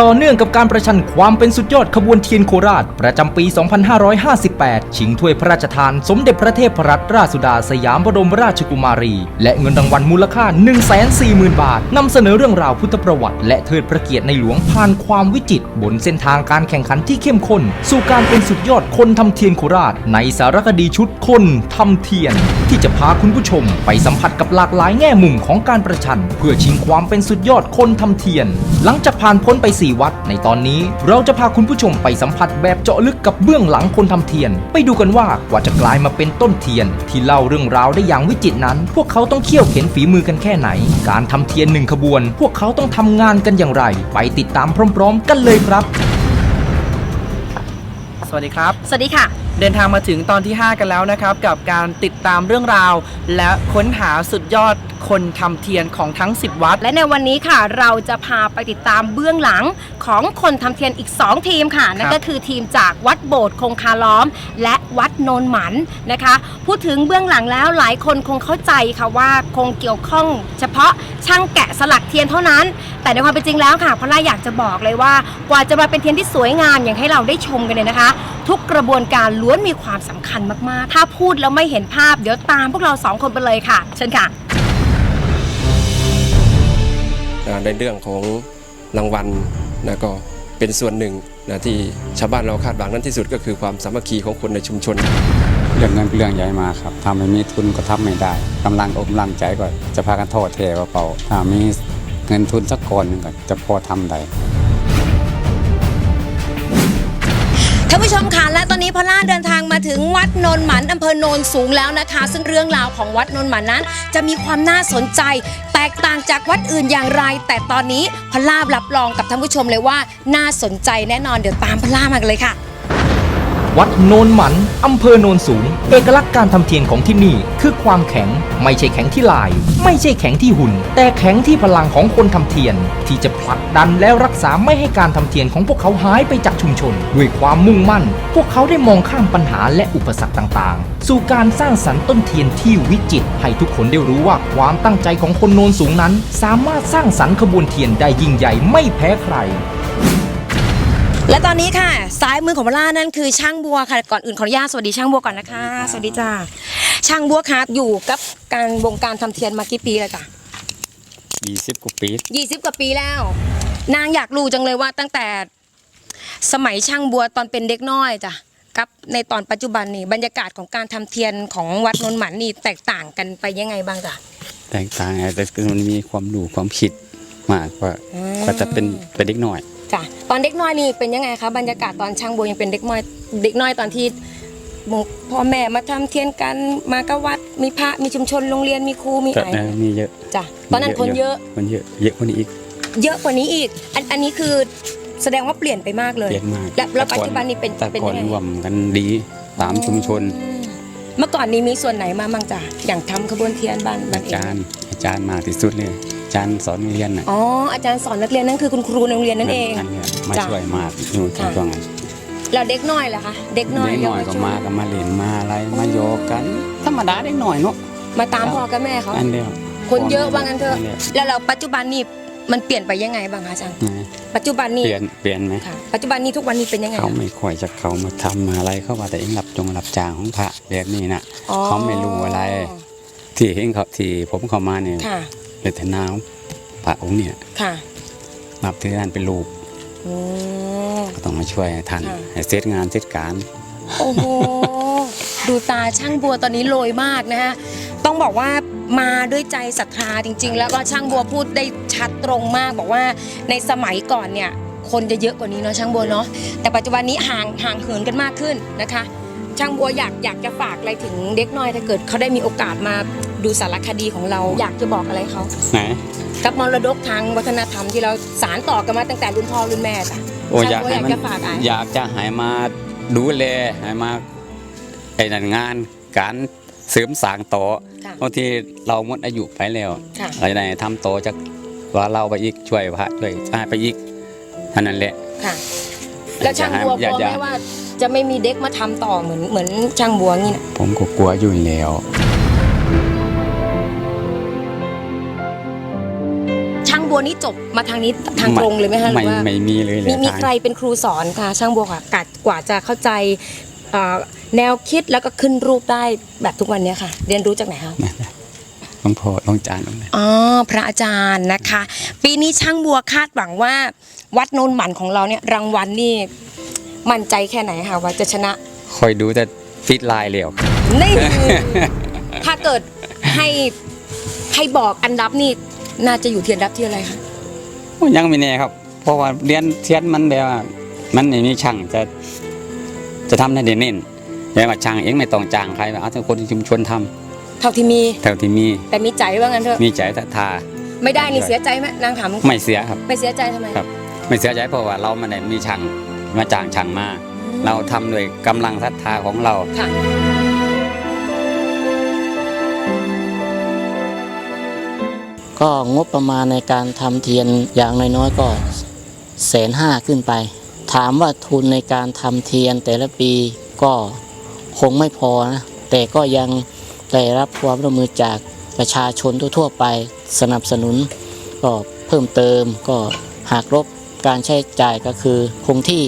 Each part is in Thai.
ต่อเนื่องกับการประชันความเป็นสุดยอดขบวนเทียนโคราช ประจำปี 2558 ชิงถ้วยพระราชทาน สมเด็จพระเทพรัตนราชสุดาสยามบรมราชกุมารี และเงินรางวัลมูลค่า 140,000 บาทนำเสนอเรื่องราวพุทธประวัติ และเทิดพระเกียรติในหลวงผ่านความวิจิตรบนเส้นทางการแข่งขันที่เข้มข้น สู่การเป็นสุดยอดคนทำเทียนโคราช ในสารคดีชุดคนทำเทียน ที่จะพาคุณผู้ชม ไปสัมผัสกับหลากหลายแง่มุมของการประชัน เพื่อชิงความเป็นสุดยอดคนทำเทียน หลังจากผ่านพ้นไป4 วัด ในตอนนี้เราจะพาคุณผู้ชมไปสัมผัสแบบเจาะลึกกับเบื้องหลังคนทำเทียน ไปดูกันว่ากว่าจะกลายมาเป็นต้นเทียน ที่เล่าเรื่องราวได้อย่างวิจิตรนั้น พวกเขาต้องเขี่ยวเข็นฝีมือกันแค่ไหน การทำเทียนหนึ่งขบวน พวกเขาต้องทำงานกันอย่างไร ไปติดตามพร้อม ๆ กันเลยครับ สวัสดีครับ สวัสดีค่ะเดินทางมาถึงตอนที่ 5 กันแล้วนะครับกับการติดตามเรื่องราว และค้นหาสุดยอดคนทำเทียนของทั้ง 10 วัด และในวันนี้ค่ะ เราจะพาไปติดตามเบื้องหลังของคนทำเทียนอีก 2 ทีมค่ะ นั่นก็คือทีมจากวัดโบสถ์คงคาล้อม และวัดโนนหมันนะคะ พูดถึงเบื้องหลังแล้วหลายคนคงเข้าใจค่ะว่าคงเกี่ยวข้อง เฉพาะช่างแกะสลักเทียนเท่านั้น แต่ในความเป็นจริงแล้วค่ะพอล่าอยากจะบอกเลยว่า กว่าจะมาเป็นเทียนที่สวยงามอย่างให้เราได้ชมกันเนี่ยนะคะ ทุกกระบวนการล้วนมีความสำคัญมากๆ ถ้าพูดแล้วไม่เห็นภาพเดี๋ยวตามพวกเราสองคนไปเลยค่ะ เชิญค่ะ อ่าในเรื่องของรางวัลนะก็เป็นส่วนหนึ่งนะที่ชาวบ้านเราคาดหวังนั้นที่สุดก็คือความสามัคคีของคนในชุมชน เรื่องเงินเป็นเรื่องใหญ่มากครับถ้าไม่มีทุนก็ทำไม่ได้กำลังอกกำลังใจก็จะพากันโทษเทเปล่าๆถ้ามีเงินทุนสักก้อนหนึงก็จะพอทำได้ ท่านผู้ชมคะและตอนนี้พอล่าเดินทางมาถึงวัดโนนหมันอำเภอโนนสูงแล้วนะคะ ซึ่งเรื่องราวของวัดโนนหมันนั้น จะมีความน่าสนใจ แตกต่างจากวัดอื่นอย่างไร แต่ตอนนี้พอล่ารับรองกับท่านผู้ชมเลยว่าน่าสนใจแน่นอนเดี๋ยวตามพอล่ามากันเลยค่ะ วัดโนนหมันอำเภอโนนสูง เอกลักษณ์การทำเทียนของที่นี่คือความแข็ง ไม่ใช่แข็งที่ลาย ไม่ใช่แข็งที่หุ่น แต่แข็งที่พลังของคนทำเทียน ที่จะผลักดันและรักษาไม่ให้การทำเทียนของพวกเขาหายไปจากชุมชน ด้วยความมุ่งมั่น พวกเขาได้มองข้ามปัญหาและอุปสรรคต่างๆ สู่การสร้างสรรค์ต้นเทียนที่วิจิตรให้ทุกคนได้รู้ว่าความตั้งใจของคนโนนสูงนั้น สามารถสร้างสรรค์ขบวนเทียนได้ยิ่งใหญ่ไม่แพ้ใคร และตอนนี้ค่ะซ้ายมือของพอล่านั่นคือช่างบัวค่ะก่อนอื่นขออนุญาตสวัสดีช่างบัวก่อนนะคะ สวัสดีจ้าช่างบัวคะอยู่กับการวงการทำเทียนมากี่ปีแล้วจ้ะ20กว่าปียี่สิบกว่าปีแล้ว นางอยากรู้จังเลยว่าตั้งแต่สมัยช่างบัวตอนเป็นเด็กน้อยจ้ะกับในตอนปัจจุบันนี่บรรยากาศของการทำเทียนของวัดนนท์หมันนี่แตกต่างกันไปยังไงบ้างจ้ะแตกต่างไงแต่คือมันมีความรู้ความคิดมากกว่าอืมก็จะเป็นเป็นเด็กหน่อยจ้ะ ตอนเด็กน้อยนี่เป็นยังไงคะบรรยากาศตอนช่างบัวยังเป็นเด็กน้อยเด็กน้อยตอนที่หมู่พ่อแม่มาทำเทียนกันมาก็วัดมีพระมีชุมชนโรงเรียนมีครูมีแต่อะไรเออมีเยอะจ้ะตอนนั้นคนเยอะคนเยอะเยอะกว่านี้อีก เยอะกว่านี้อีก อันอันนี้คือแสดงว่าเปลี่ยนไปมากเลยเปลี่ยนมากแล้วแล้วปัจจุบันนี้เป็นแต่เป็นก่อยันงไงรวมกันดีตามชุมชนอืมเมื่อก่อนนี้มีส่วนไหนมาบ้างจ้ะอย่างทำขบวนเทียนบ้านบ้าอานเองจารย์อาจารย์มากที่สุดเลยอา จารย์สอนเรียนน่ะอ๋ออาจารย์สอนนักเรียนนั่นคือคุณครูในโรงเรียนนั่นเองอันเนี้ยมาจ้ะช่วยมากอยู่ค่ะช่วงนั้นแล้วเด็กน้อยล่ะคะเด็กน้อยเด็กหน่อยเยาวก็ชนมาก็มาเล่นมาอะไรมาโยกกัน ธรรมดาเด็กหน่อยเนาะมาตามพ่อกับแม่เขาอันเดียวคนเยอะว่างั้นเถอะดียวแล้วเราปัจจุบันนี้มันเปลี่ยนไปยังไงบ้างคะอาจารย์นะปัจจุบันนี้เปลี่ยนเปลี่ยนไหมค่ะปัจจุบันนี้ทุกวันนี้เป็นยังไงเขาอะไม่ค่อยจะเขามาทำอะไรเขาว่าแต่เองรับจงรับจ้างของพระแบบนี้นะอ๋อเขาไม่รู้อะไร ที่เห็นเขาที่ผมเข้ามาเนี่ย ค่ะเลยแต่นาวพระองค์เนี่ยค่ะนับถือท่านเป็นลูกโอ้ก็ต้องมาช่วยท่านค่ะให้เสร็จงานเสร็จการ โอ้โห ดูตาช่างบัวตอนนี้โรยมากนะฮะ ต้องบอกว่ามาด้วยใจศรัทธาจริง ๆ แล้วก็ช่างบัวพูดได้ชัดตรงมาก บอกว่าในสมัยก่อนเนี่ย คนจะเยอะกว่านี้เนาะช่างบัวเนาะ แต่ปัจจุบันนี้ห่างห่างเหินกันมากขึ้นนะคะ ช่างบัวอยากอยากจะฝากอะไรถึงเด็กน้อยถ้าเกิดเขาได้มีโอกาสมา ดูสารคดีของเราอยากจะบอกอะไรเขาไหนกับมรดกทางวัฒนธรรมที่เราสารต่อกันมาตั้งแต่รุ่นพ่อรุ่นแม่จ้ะโอ้ช่างอยากบัวอยากให้มันจะฝากอะไรอยากจะให้มาดูแลให้มาไอ้นั่นงานการเสริมสร้างต่อค่ะบางทีเราหมดอายุไปแล้วค่ะเราจะได้ทำโตอจากว่าเราไปอีกช่วยพระช่วยชาติไปอีกเท่านั้นแหละค่ะแล้วช่างบัวกอยากลัวจะไหมว่า จะไม่มีเด็กมาทำต่อเหมือนเหมือนช่างบัวงี้นะผมก็กลัวอยู่แล้ว บัวนี่จบมาทางนี้ทางตรงเลยไหมคะหรืไม่อว่าไม่มีเลยเลยมีมีทางใครเป็นครูสอนคะช่างบัวค่ะกัดกว่าจะเข้าใจเอ่อแนวคิดแล้วก็ขึ้นรูปได้แบบทุกวันเนี้ยค่ะ เรียนรู้จากไหนคะหลวงพ่อหลวงจานหลวงแม่อ๋อพระอาจารย์นะคะ ปีนี้ช่างบัวคาดหวังว่า วัดโนนหมันของเราเนี่ยรางวัลนี่มั่นใจแค่ไหนคะว่าจะชนะ คอยดูแต่ฟิตไลน์เร็วนี่ถ้าเกิดให้ให้บอกอันดับนี่ น่าจะอยู่ที่อันดับที่อะไรคะยังไม่แน่ครับ เพราะว่าเรียนเทียนมันแบบว่ามันไม่มีช่างจะจะทำได้เด่นเน้นแบบว่าช่างเองไม่ต้องจ้างใครเอาแต่คนในชุมชนทำเท่าที่มีเท่าที่มี แต่มีใจว่างั้นเถอะมีใจศรัทธาไม่ได้นี่เสียใจไหมนางถามไม่เสียครับ ไม่เสียใจทำไมครับ ไม่เสียใจเพราะว่าเรามันได้มีช่างมาจ้างช่างมาเราทำด้วยกำลังศรัทธาของเราค่ะ ก็งบประมาณในการทำเทียนอย่างน้อยๆก็แสนห้าขึ้นไป ถามว่าทุนในการทำเทียนแต่ละปีก็คงไม่พอนะ แต่ก็ยังได้รับความร่วมมือจากประชาชนทั่วๆไปสนับสนุน ก็เพิ่มเติมก็หากลบการใช้จ่ายก็คือคงที่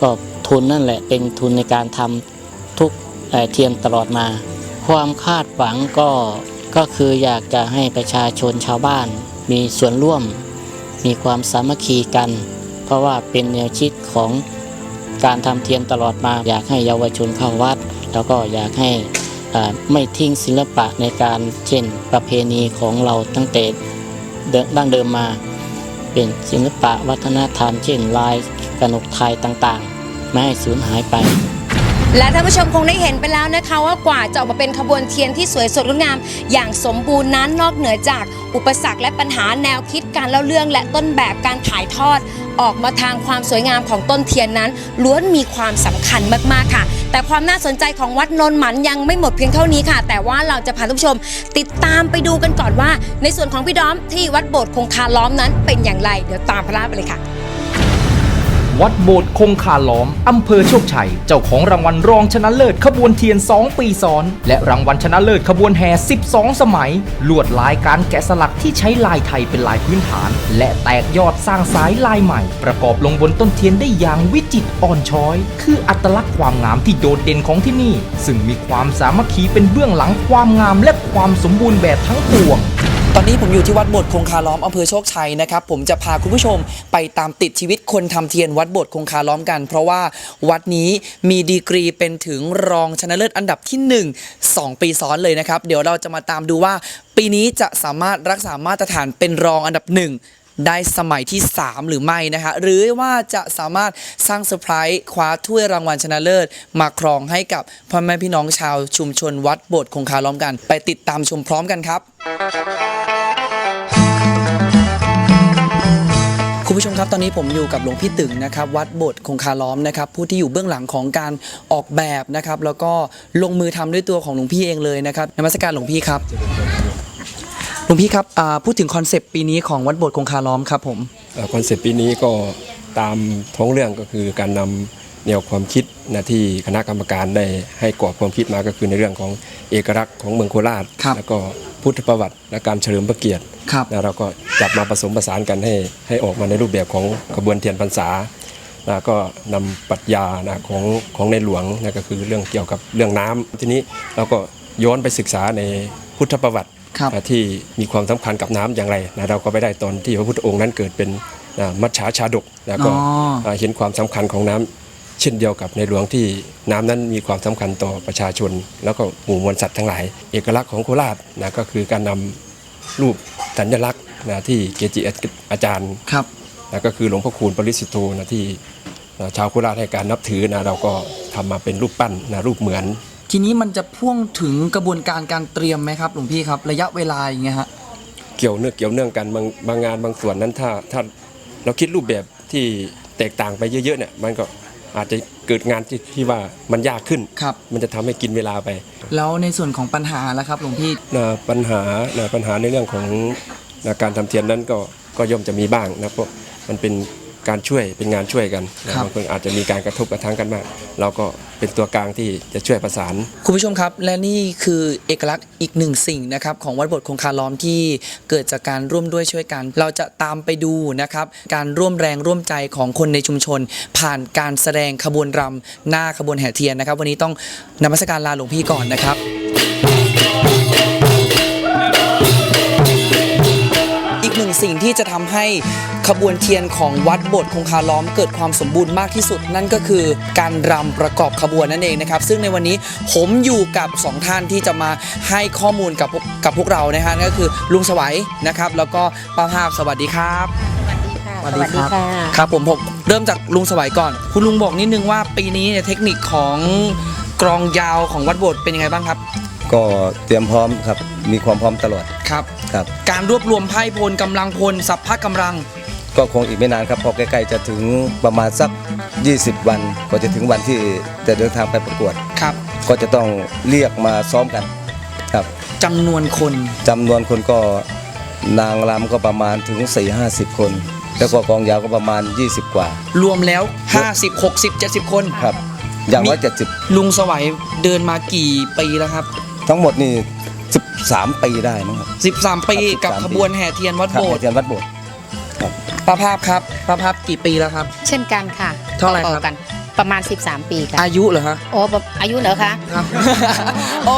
ก็ทุนนั่นแหละเป็นทุนในการทำทุกเอ่อเทียนตลอดมา ความคาดหวังก็ ก็คืออยากจะให้ประชาชนชาวบ้าน มีส่วนร่วม มีความสามัคคีกัน เพราะว่าเป็นแนวคิดของการทำเทียนตลอดมา อยากให้เยาวชนเข้าวัด แล้วก็อยากให้อ่าไม่ทิ้งศิลปะในการเช่นประเพณีของเราตั้งแต่เดิมดั้งเดิมมา เป็นศิลปะวัฒนธรรม เช่นลายกนกไทยต่างๆ ไม่ให้สูญหายไป และท่านผู้ชมคงได้เห็นไปแล้วนะคะ ว่ากว่าจะออกมาเป็นขบวนเทียนที่สวยสดงดงาม อย่างสมบูรณ์นั้นนอกเหนือจากอุปสรรคและปัญหาแนวคิดการเล่าเรื่องและต้นแบบการถ่ายทอด ออกมาทางความสวยงามของต้นเทียนนั้น ล้วนมีความสำคัญมากๆค่ะ แต่ความน่าสนใจของวัดนนหมันยังไม่หมดเพียงเท่านี้ค่ะ แต่ว่าเราจะพาท่านผู้ชม ติดตามไปดูกันก่อนว่า ในส่วนของพี่ด้อมที่วัดโบสถ์คงคาล้อมนั้นเป็นอย่างไร เดี๋ยวตามพระราไปเลยค่ะ วัดโบสถ์คงคาล้อม อำเภอโชคชัย เจ้าของรางวัลรองชนะเลิศขบวนเทียน 2 ปีซ้อน และรางวัลชนะเลิศขบวนแห่ 12 สมัย ลวดลายการแกะสลักที่ใช้ลายไทยเป็นลายพื้นฐาน และแตกยอดสร้างสายลายใหม่ ประกอบลงบนต้นเทียนได้อย่างวิจิตรอ่อนช้อย คืออัตลักษณ์ความงามที่โดดเด่นของที่นี่ ซึ่งมีความสามัคคีเป็นเบื้องหลังความงามและความสมบูรณ์แบบทั้งปวง ตอนนี้ผมอยู่ที่วัดโบสถ์คงคาล้อมอำเภอโชคชัยนะครับผมจะพาคุณผู้ชมไปตามติดชีวิตคนทำเทียนวัดโบสถ์คงคาล้อมกัน เพราะว่าวัดนี้มีดีกรีเป็นถึงรองชนะเลิศอันดับที่ 1 2 ปีซ้อนเลยนะครับ เดี๋ยวเราจะมาตามดูว่า ปีนี้จะสามารถรักษามาตรฐานเป็นรองอันดับหนึ่งได้สมัยที่ 3 หรือไม่นะคะ หรือว่าจะสามารถสร้างเซอร์ไพรส์คว้าถ้วยรางวัลชนะเลิศ มาครองให้กับพ่อแม่พี่น้องชาวชุมชนวัดโบสถ์คงคาล้อมกัน ไปติดตามชมพร้อมกันครับ ผู้ชมครับตอนนี้ผมอยู่กับหลวงพี่ตึงนะครับวัดโบสถ์คงคาล้อมนะครับผู้ที่อยู่เบื้องหลังของการออกแบบนะครับแล้วก็ลงมือทำด้วยตัวของหลวงพี่เองเลยนะครับนมัสการหลวงพี่ครับหลวงพี่ครับพูดถึงคอนเซปต์ปีนี้ของวัดโบสถ์คงคาล้อมครับผมคอนเซปต์ปีนี้ก็ตามท้องเรื่องก็คือการนำ แนวความคิดนะที่คณะกรรมการได้ให้กรอบความคิดมาก็คือในเรื่องของเอกลักษณ์ของเมืองโคราช ครับแล้วก็พุทธประวัติและการเฉลิมพระเกียรติครับ นะเราก็จับมาผสมผสานกันให้ให้ออกมาในรูปแบบของขบวนเทียนพรรษานะก็นำปรัชญานะของของในหลวงนะก็คือเรื่องเกี่ยวกับเรื่องน้ำทีนี้เราก็ย้อนไปศึกษาในพุทธประวัติ ครับ นะที่มีความสำคัญกับน้ำอย่างไรนะเราก็ไปได้ตอนที่พระพุทธองค์นั้นเกิดเป็นนะมัจฉาชาดกแล้วก็อ๋อาเห็นความสำคัญของน้ำ เช่นเดียวกับในหลวงที่น้ำนั้นมีความสำคัญต่อประชาชน แล้วก็หมู่มวลสัตว์ทั้งหลาย เอกลักษณ์ของโคราชนะก็คือการนำรูปสัญลักษณ์นะที่เกจิอาจารย์ครับนะก็คือหลวงพ่อคูณปริสุทธโธนะที่นะชาวโคราชให้การนับถือนะเราก็ทำมาเป็นรูปปั้นนะรูปเหมือน ทีนี้มันจะพ่วงถึงกระบวนการการเตรียมไหมครับหลวงพี่ครับระยะเวลาอย่างเงี้ยฮะเกี่ยวเนื่องเกี่ยวเนื่องกันบางบางงานบางส่วนนั้นถ้าถ้าเราคิดรูปแบบที่แตกต่างไปเยอะๆเนี่ยมันก็ อาจจะเกิดงานที่ที่ว่ามันยากขึ้น ครับ มันจะทำให้กินเวลาไปแล้วในส่วนของปัญหาล่ะครับหลวงพี่ นะปัญหานะปัญหาในเรื่องของนะการทำเทียนนั้นก็ก็ย่อมจะมีบ้างนะเพราะมันเป็นการช่วยเป็นงานช่วยกันนะครับ บางคนอาจจะมีการกระทบกระทั่งกันมากเราก็ เป็นตัวกลางที่จะช่วยประสาน คุณผู้ชมครับ และนี่คือเอกลักษณ์อีกหนึ่งสิ่งนะครับของวัดโบทคงคาล้อมที่เกิดจากการร่วมด้วยช่วยกัน เราจะตามไปดูนะครับการร่วมแรงร่วมใจของคนในชุมชน ผ่านการแสดงขบวนรำหน้าขบวนแห่เทียนนะครับ วันนี้ต้องนมัสการลาหลวงพี่ก่อนนะครับ สิ่งที่จะทำให้ขบวนเทียนของวัดโบทคงคาล้อมเกิดความสมบูรณ์มากที่สุด นั่นก็คือการรำประกอบขบวนนั่นเองนะครับ ซึ่งในวันนี้ผมอยู่กับสองท่านที่จะมาให้ข้อมูลกับพวกกับพวกเรานะฮะนั่นก็คือลุงสวัยนะครับ แล้วก็ป้าภาพสวัสดีครับสวัสดีค่ะครับผมผมเริ่มจากลุงสวัยก่อน คุณลุงบอกนิดนึงว่าปีนี้เนี่ยเทคนิคของกรองยาวของวัดโบสถ์เป็นยังไงบ้างครับ ก็เตรียมพร้อมครับ มีความพร้อมตลอดครับ ครับ การรวบรวมไพ่พลกำลังพลสัพพะกำลัง ก็คงอีกไม่นานครับพอใกล้ๆจะถึงประมาณสัก 20 วันก็จะถึงวันที่จะเดินทางไปประกวด ครับก็จะต้องเรียกมาซ้อมกัน ครับจำนวนคนจำนวนคนก็นางรำก็ประมาณถึง 4-50 คน แล้วก็กองยาวก็ประมาณ 20 กว่ารวมแล้ว 50 60 70 คน ครับ อย่างมีน้อยเจ็ดสิบลุงสวัยเดินมากี่ปีแล้วครับ ทั้งหมดนี่ 13 ปีได้มั้งครับ 13 ปีครับกับ13 ขบวนแห่เทียนวัดครับโบสในถ์เทียนวัดโบสถ์ป้าภาพครับป้าภาพกี่ปีแล้วครับ เช่นกันค่ะเท่าไหร่ครับ ต่อกัน ประมาณ 13 ปีค่ะอายุเหรอฮะโอ้ประอายุเหรอคะ ครับ โอ้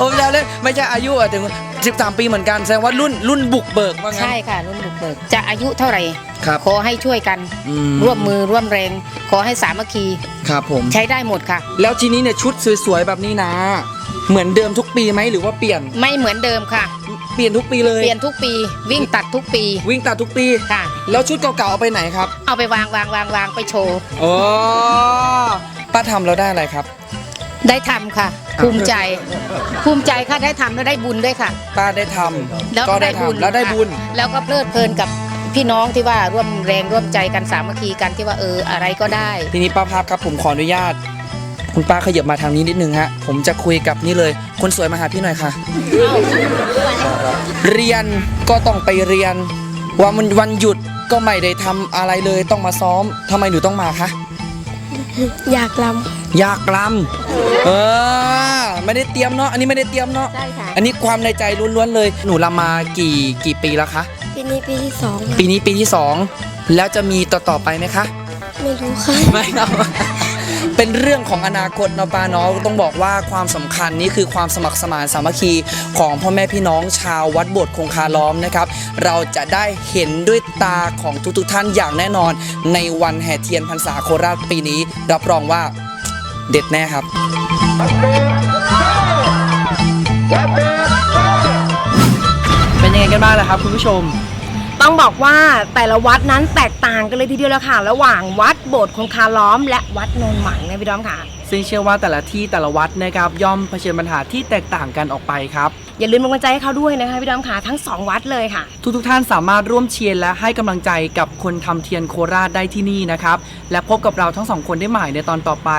ผมจะเล่นไม่ใช่อายุอะถึง 13 ปีเหมือนกันแสดงว่ารุ่นรุ่นบุกเบิกว่างั้น ใช่ค่ะรุ่นบุกเบิกจะอายุเท่าไหร่ครับขอให้ช่วยกันอืร่วมมือร่วมแรง ขอให้สามัคคีครับผม ใช้ได้หมดค่ะ แล้วทีนี้เนี่ยชุดสวยๆแบบนี้นะ เหมือนเดิมทุกปีไหมหรือว่าเปลี่ยนไม่เหมือนเดิมค่ะ เปลี่ยนทุกปีเลยเปลี่ยนทุกปี วิ่งตัดทุกปีวิ่งตัดทุกปี ค่ะ แล้วชุดเก่าๆเอาไปไหนครับเอาไปวางวางวางวางไปโชว์โอ้ป้าทำแล้วได้อะไรครับ ได้ทำค่ะ ภูมิใจ ภูมิใจค่ะได้ทำแล้วได้บุญด้วยค่ะ ป้าได้ทำแล้วก็ก็ได้ได้บุญทำแล้วได้ค่ะบุญแล้วก็เพลิดเพลินกับพี่น้องที่ว่าร่วมแรงร่วมใจกันสามัคคีกันที่ว่าเอออะไรก็ได้ ทีนี้ป้าภาพครับผมขออนุญาต คุณป้าขยับมาทางนี้นิดนึงฮะ ผมจะคุยกับนี่เลย คนสวยมาหาพี่หน่อยค่ะ เรียนก็ต้องไปเรียน วันมันวันหยุดก็ไม่ได้ทำอะไรเลยต้องมาซ้อมทำไมหนูต้องมาคะอยากล อยากลำเออไม่ได้เตรียมเนาะอันนี้ไม่ได้เตรียมเนาะำได้ค่ะ อันนี้ความในใจล้วนๆเลย หนูลำมากี่กี่ปีแล้วคะปีนี้ปีที่สองค่ะปีนี้ปีที่สองแล้วจะมีต่อๆไปไหมคะ ไม่รู้ค่ะไม่เอา เป็นเรื่องของอนาคตเนาะป้าเนาะต้องบอกว่าความสำคัญนี่คือความสมัครสมานสามัคคีของพ่อแม่พี่น้องชาววัดโบสถ์คงคาล้อมนะครับ เราจะได้เห็นด้วยตาของทุกๆท่านอย่างแน่นอน ในวันแห่เทียนพรรษาโคราชปีนี้ รับรองว่า เด็ดแน่ครับ เป็นยังไงกันบ้างล่ะครับคุณผู้ชม ต้องบอกว่าแต่ละวัดนั้นแตกต่างกันเลยทีเดียวแล้วค่ะ ระหว่างวัดโบสถ์คงคาล้อม และวัดโนนหมันนะพี่ดอมค่ะ ซึ่งเชื่อว่าแต่ละที่แต่ละวัดนะครับย่อมเผชิญปัญหาที่แตกต่างกันออกไปครับอย่าลืมเป็นกำลังใจให้เขาด้วยนะคะพี่ดอมค่ะทั้งสองวัดเลยค่ะ ทุกทุกๆท่านสามารถร่วมเชียร์และให้กำลังใจกับคนทำเทียนโคราชได้ที่นี่นะครับ และพบกับเราทั้งสองคนได้ใหม่ในตอนต่อไป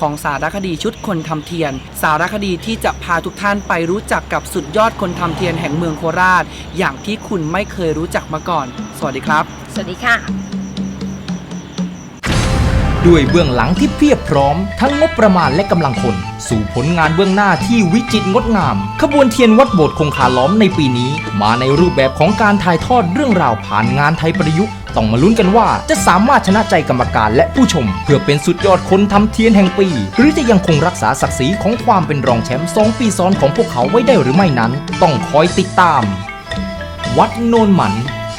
ของสารคดีชุดคนทำเทียน สารคดีที่จะพาทุกท่านไปรู้จักกับสุดยอดคนทำเทียนแห่งเมืองโคราช อย่างที่คุณไม่เคยรู้จักมาก่อน สวัสดีครับ สวัสดีค่ะ ด้วยเบื้องหลังที่เพียบพร้อม ทั้งงบประมาณและกำลังคน สู่ผลงานเบื้องหน้าที่วิจิตรงดงาม ขบวนเทียนวัดโบสถ์คงคาล้อมในปีนี้ มาในรูปแบบของการถ่ายทอดเรื่องราวผ่านงานไทยประยุกต์ต้องมาลุ้นกันว่าจะสามารถชนะใจกรรมการและผู้ชม เพื่อเป็นสุดยอดคนทำเทียนแห่งปี หรือจะยังคงรักษาศักดิ์ศรีของความเป็นรองแชมป์สองปีซ้อนของพวกเขาไว้ได้หรือไม่นั้น ต้องคอยติดตาม วัดโนนหมัน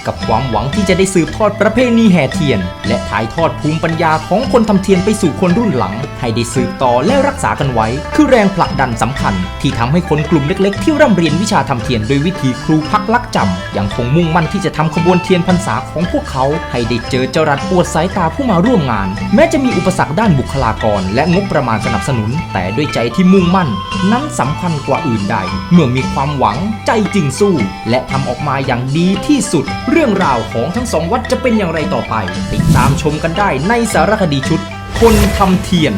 กับความหวังที่จะได้สืบทอดประเพณีแห่เทียน และถ่ายทอดภูมิปัญญาของคนทำเทียนไปสู่คนรุ่นหลัง ให้ได้สืบต่อและรักษากันไว้ คือแรงผลักดันสำคัญ ที่ทำให้คนกลุ่มเล็กๆ ที่ร่ำเรียนวิชาทำเทียนโดยวิธีครูพักลักจำยังคงมุ่งมั่นที่จะทำขบวนเทียนพรรษาของพวกเขา ให้ได้เจอเจรัสปวดสายตาผู้มาร่วมงาน แม้จะมีอุปสรรคด้านบุคลากร และงบประมาณสนับสนุน แต่ด้วยใจที่มุ่งมั่น นั้นสำคัญกว่าอื่นใด เมื่อมีความหวังใจจึงสู้ และทำออกมาอย่างดีที่สุดเรื่องราวของทั้งสองวัดจะเป็นอย่างไรต่อไป ติดตามชมกันได้ในสารคดีชุด คนทำเทียน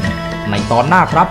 ในตอนหน้าครับ